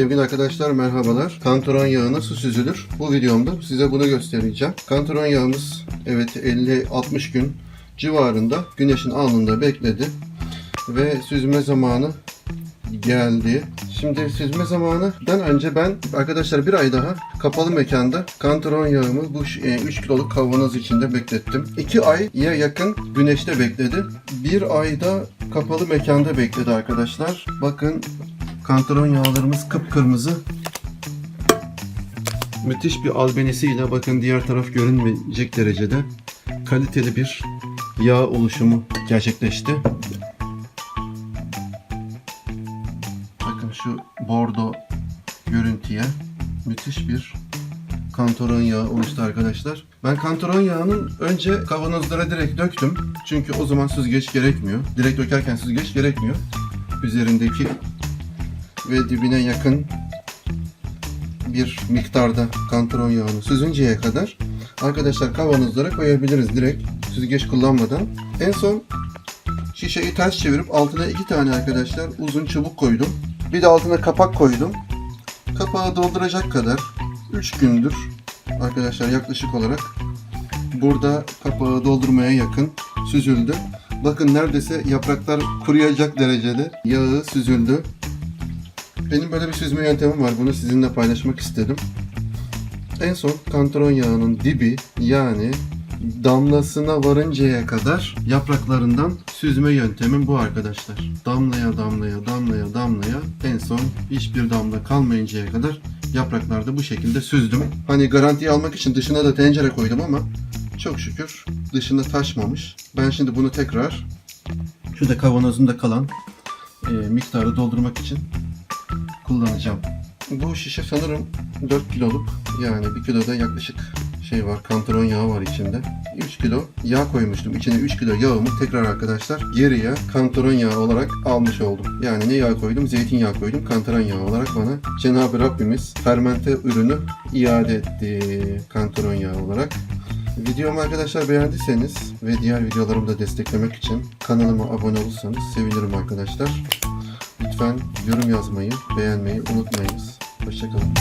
Sevgili arkadaşlar merhabalar. Kantaron yağına su süzülür. Bu videomda size bunu göstereceğim. Kantaron yağımız evet 50-60 gün civarında güneşin alnında bekledi. Ve süzme zamanı geldi. Şimdi süzme zamanından önce ben arkadaşlar bir ay daha kapalı mekanda kantaron yağımı bu 3 kiloluk kavanoz içinde beklettim. 2 aya yakın güneşte bekledi. Bir ayda kapalı mekanda bekledi arkadaşlar. Bakın kantaron yağlarımız kıpkırmızı. Müthiş bir albenisiyle bakın diğer taraf görünmeyecek derecede kaliteli bir yağ oluşumu gerçekleşti. Bakın şu bordo görüntüye müthiş bir kantaron yağı oluştu arkadaşlar. Ben kantaron yağının önce kavanozlara direkt döktüm. Çünkü o zaman süzgeç gerekmiyor. Direkt dökerken süzgeç gerekmiyor. Üzerindeki ve dibine yakın bir miktarda kantaron yağını süzünceye kadar arkadaşlar kavanozlara koyabiliriz direkt süzgeç kullanmadan. En son şişeyi ters çevirip altına iki tane arkadaşlar uzun çubuk koydum. Bir de altına kapak koydum. Kapağı dolduracak kadar 3 gündür arkadaşlar yaklaşık olarak burada kapağı doldurmaya yakın süzüldü. Bakın neredeyse yapraklar kuruyacak derecede yağı süzüldü. Benim böyle bir süzme yöntemim var. Bunu sizinle paylaşmak istedim. En son kantaron yağının dibi yani damlasına varıncaya kadar yapraklarından süzme yöntemim bu arkadaşlar. Damlaya damlaya damlaya damlaya en son hiçbir damla kalmayıncaya kadar yapraklarda bu şekilde süzdüm. Hani garantiyi almak için dışına da tencere koydum ama çok şükür dışına taşmamış. Ben şimdi bunu tekrar şurada kavanozumda kalan e, miktarı doldurmak için kullanacağım. Bu şişe sanırım 4 kiloluk yani 1 kiloda yaklaşık şey var kantaron yağı var içinde. 3 kilo yağ koymuştum. İçine 3 kilo yağımı tekrar arkadaşlar geriye kantaron yağı olarak almış oldum. Yani ne yağ koydum? Zeytinyağı koydum. Kantaron yağı olarak bana Cenab-ı Rabbimiz fermente ürünü iade etti kantaron yağı olarak. Videomu arkadaşlar beğendiyseniz ve diğer videolarımı da desteklemek için kanalıma abone olursanız sevinirim arkadaşlar. Lütfen yorum yazmayı, beğenmeyi unutmayınız. Hoşçakalın.